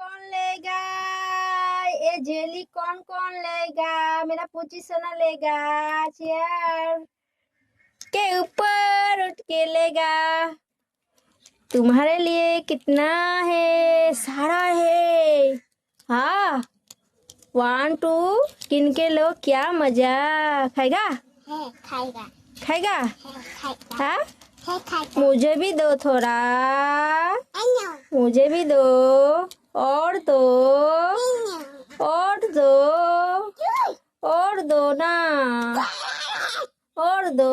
कौन लेगा? ये जेली कौन कौन लेगा? मेरा पूछी सोना लेगा चेयर के ऊपर उठ के लेगा। तुम्हारे लिए कितना है? सारा है। हाँ। वन टू किन के लो? क्या मज़ा? खाएगा? है खाएगा। खाएगा? है खाएगा। हाँ? मुझे भी दो थोड़ा। मुझे भी दो। और दो अन्यो और दो और दो ना और दो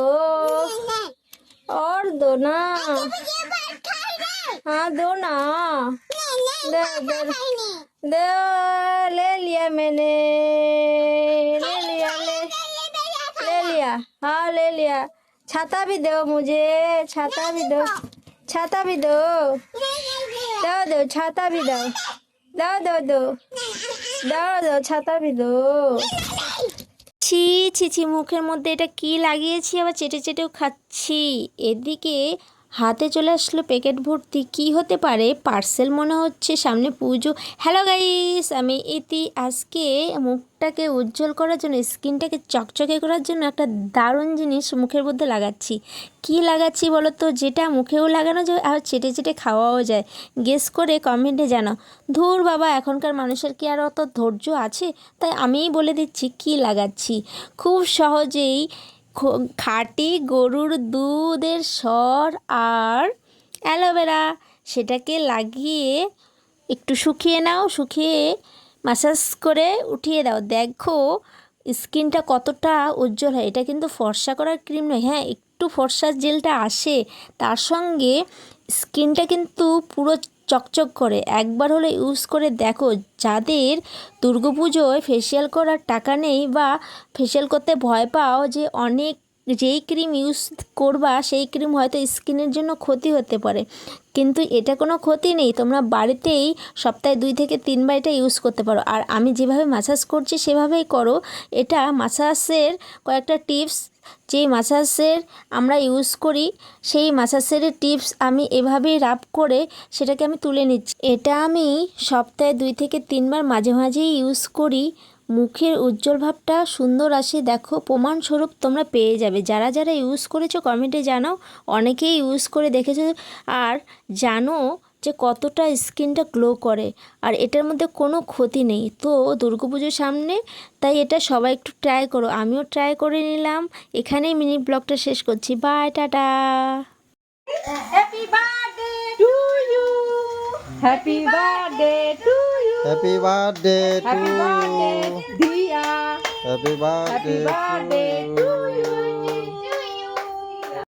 और दो ना ये बात खाएगा हाँ दो ना दे दे नहीं दे ले लिया मैंने ले लिया ले ले लिया हाँ ले लिया छाता भी दो मुझे छाता भी दो ছাতা বি দো দাও দো ছাতা বি দাও দাও। দাও দো দাও দো ছাতা বি দো ছি ছি ছি, মুখের মধ্যে এটা কি লাগিয়েছি? আবার চেটে, চেটেও খাচ্ছি। এদিকে হাতে চলে আসলো প্যাকেট ভর্তি। কি হতে পারে? পার্সেল মনে হচ্ছে সামনে পুজো। হ্যালো গাইস আমি ইতি। আজকে মুখটাকে উজ্জ্বল করার জন্য স্কিনটাকে চকচকে করার জন্য একটা দারুণ জিনিস মুখের মধ্যে লাগাচ্ছি। কি লাগাচ্ছি বলো তো যেটা মুখেও লাগানো যায় আর চেটে চেটে খাওয়াও যায়। গেস করে কমেন্টে জানাও। ধুর বাবা, এখনকার মানুষের কি আর অত ধৈর্য আছে? তাই আমিই বলে দিচ্ছি, কি লাগাচ্ছি? খুব সহজেই খাঁটি গরুর দুধের সর আর অ্যালোভেরা। সেটাকে লাগিয়ে একটু শুকিয়ে নাও, শুকিয়ে মাসাজ করে উঠিয়ে দাও। দেখো, স্কিনটা কতটা উজ্জ্বল হয়। এটা কিন্তু ফর্সা করার ক্রিম নয়। হ্যাঁ একটু ফর্সার জেলটা আসে। তার সঙ্গে স্কিনটা কিন্তু পুরো চকচক করে। একবার হলে ইউজ করে দেখো, যাদের দুর্গাপুজোয় ফেসিয়াল করার টাকা নেই বা ফেসিয়াল করতে ভয় পাও যে অনেক, যেই ক্রিম ইউজ করবা, সেই ক্রিম হয়তো স্কিনের জন্য ক্ষতি হতে পারে। কিন্তু এটা কোনো ক্ষতি নেই, তোমরা বাড়িতেই সপ্তাহে দুই থেকে তিনবার এটা ইউজ করতে পারো। আর আমি যেভাবে মাসাজ করছি, সেভাবেই করো। এটা মাসাজের কয়েকটা টিপস যেই মাসাজের আমরা ইউজ করি, সেই মাসাজের টিপস আমি এভাবেই রাব করে সেটাকে আমি তুলে নিচ্ছি। এটা আমি সপ্তাহে দুই থেকে তিনবার মাঝে মাঝেই ইউজ করি। মুখের উজ্জ্বল ভাবটা সুন্দর আসে। দেখো, প্রমাণস্বরূপ তোমরা পেয়ে যাবে। যারা যারা ইউজ করেছ কমেন্টে জানাও। অনেকেই ইউজ করে দেখেছ। আর জানো যে কতটা স্কিনটা গ্লো করে আর এটার মধ্যে কোনো ক্ষতি নেই। তো দুর্গাপুজোর সামনে তাই এটা সবাই একটু ট্রাই করো। আমিও ট্রাই করে নিলাম। এখানেই মিনি ব্লগটা শেষ করছি। Bye tata. Happy birthday to you happy birthday to you happy birthday. Diya happy birthday to